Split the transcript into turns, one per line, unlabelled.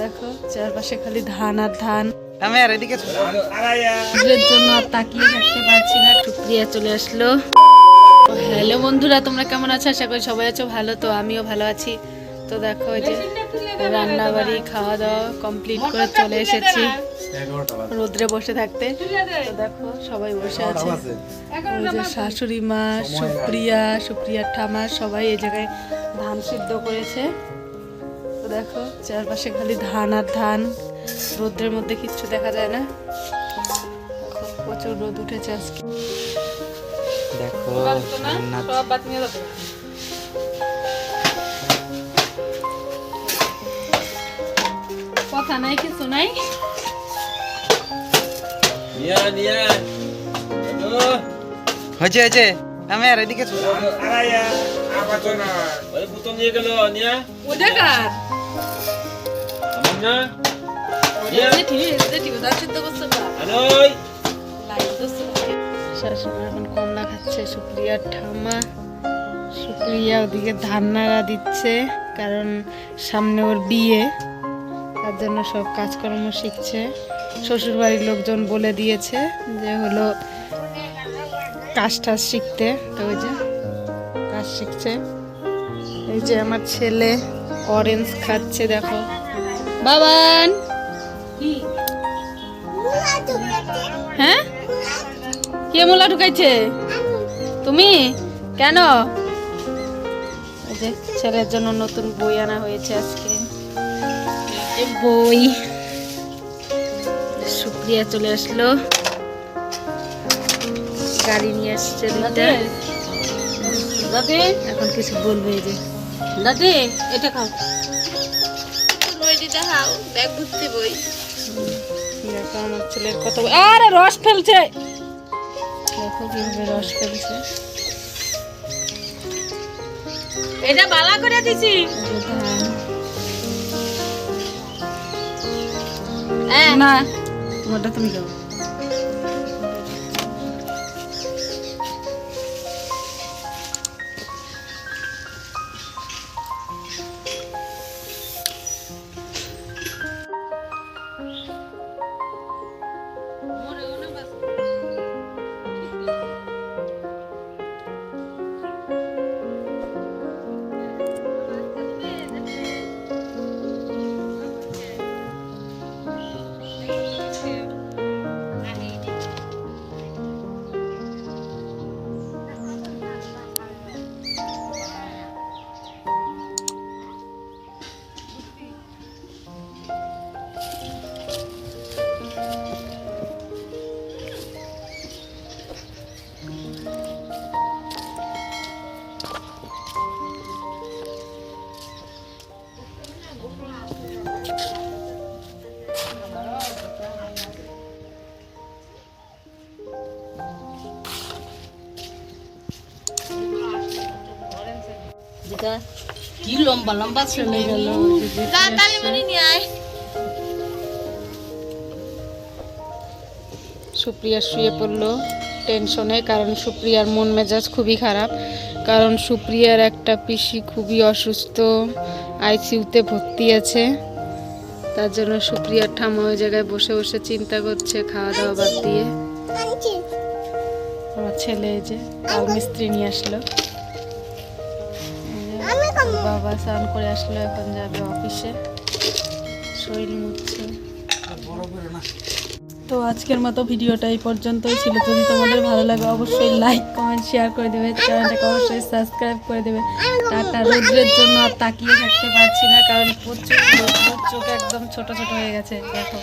দেখো চারপাশে খালি ধান আর ধান।
আমি আর এদিকে
এর জন্য আর তাকিয়ে থাকতে পারছি না সুপ্রিয়া চলে আসলো। হ্যালো বন্ধুরা তোমরা কেমন আছো? আশা করি সবাই আছো ভালো তো আমিও ভালো আছি। তো দেখো ওই যে রান্না বাড়ি খাওয়া দাওয়া কমপ্লিট করে চলে এসেছি। রোদ্রে বসে থাকতে। তো দেখো সবাই বসে আছে। ওই যে শাশুড়ি মা সুপ্রিয়া সুপ্রিয়ার ঠামা সবাই এই জায়গায় ধান সিদ্ধ করেছে। দেখো চারপাশে খালি ধান আর ধান রোদ্রের মধ্যে কিচ্ছু দেখা যায় না প্রচুর রোদ উঠেছে আজকে
দেখো
কথা নাই কিছু নাই
হয়েছে আমি আর এদিকে
কার এখন খাচ্ছে ওদিকে ধান দিচ্ছে কারণ সামনে ওর বিয়ে তার জন্য সব কাজকর্ম শিখছে শ্বশুর বাড়ির লোকজন বলে দিয়েছে যে হলো কাজ টাজ শিখতে তো ওই যে কাজ শিখছে এই যে আমার ছেলে অরেঞ্জ খাচ্ছে, দেখো। বাবান। হ্যাঁ? কে মোলা ঢুকাইছে? তুমি? কেন? যে ছেলের জন্য নতুন বই আনা হয়েছে আজকে। বই। সুপ্রিয়া চলে আসলো। গাড়ি নিয়ে আসছে দুইটা।
দাদি?
এখন কিছু বলবে যে।
দাদি এটা খাও।
দেখো আমার ছেলের কত আরে রস ফেলছে। দেখো কীভাবে রস ফেলছে।
এটা বালা করে দিছি।
না যে তুমি
হ্যাঁ
না তোমারটা তুমি
যেটা কি লম্বা লম্বা
চলে গেল। সুপ্রিয়া শুয়ে পড়ল টেনশনে কারণ সুপ্রিয়ার মন মেজাজ খুবই খারাপ। কারণ সুপ্রিয়ার একটা পিসি খুবই অসুস্থ আইসিইউতে ভর্তি আছে। তার জন্য সুপ্রিয়ার ঠামা ওই জায়গায় বসে বসে চিন্তা করছে খাওয়া দাওয়া বাদ দিয়ে। আমার ছেলে এই যে মিস্ত্রি নিয়ে আসলো। বাবা স্নান করে আসলো, এখন যাবে অফিসে। শরীর মুছছে। তো আজকের মতো ভিডিওটা এই পর্যন্তই ছিল। যদি তোমাদের ভালো লাগে, অবশ্যই লাইক কমেন্ট শেয়ার করে দেবে। চ্যানেলটাকে অবশ্যই সাবস্ক্রাইব করে দেবে। টাটা, রোদ্রের জন্য আর তাকিয়ে থাকতে পারছি না, কারণ প্রচুর চোখ একদম ছোট ছোট হয়ে গেছে। দেখো।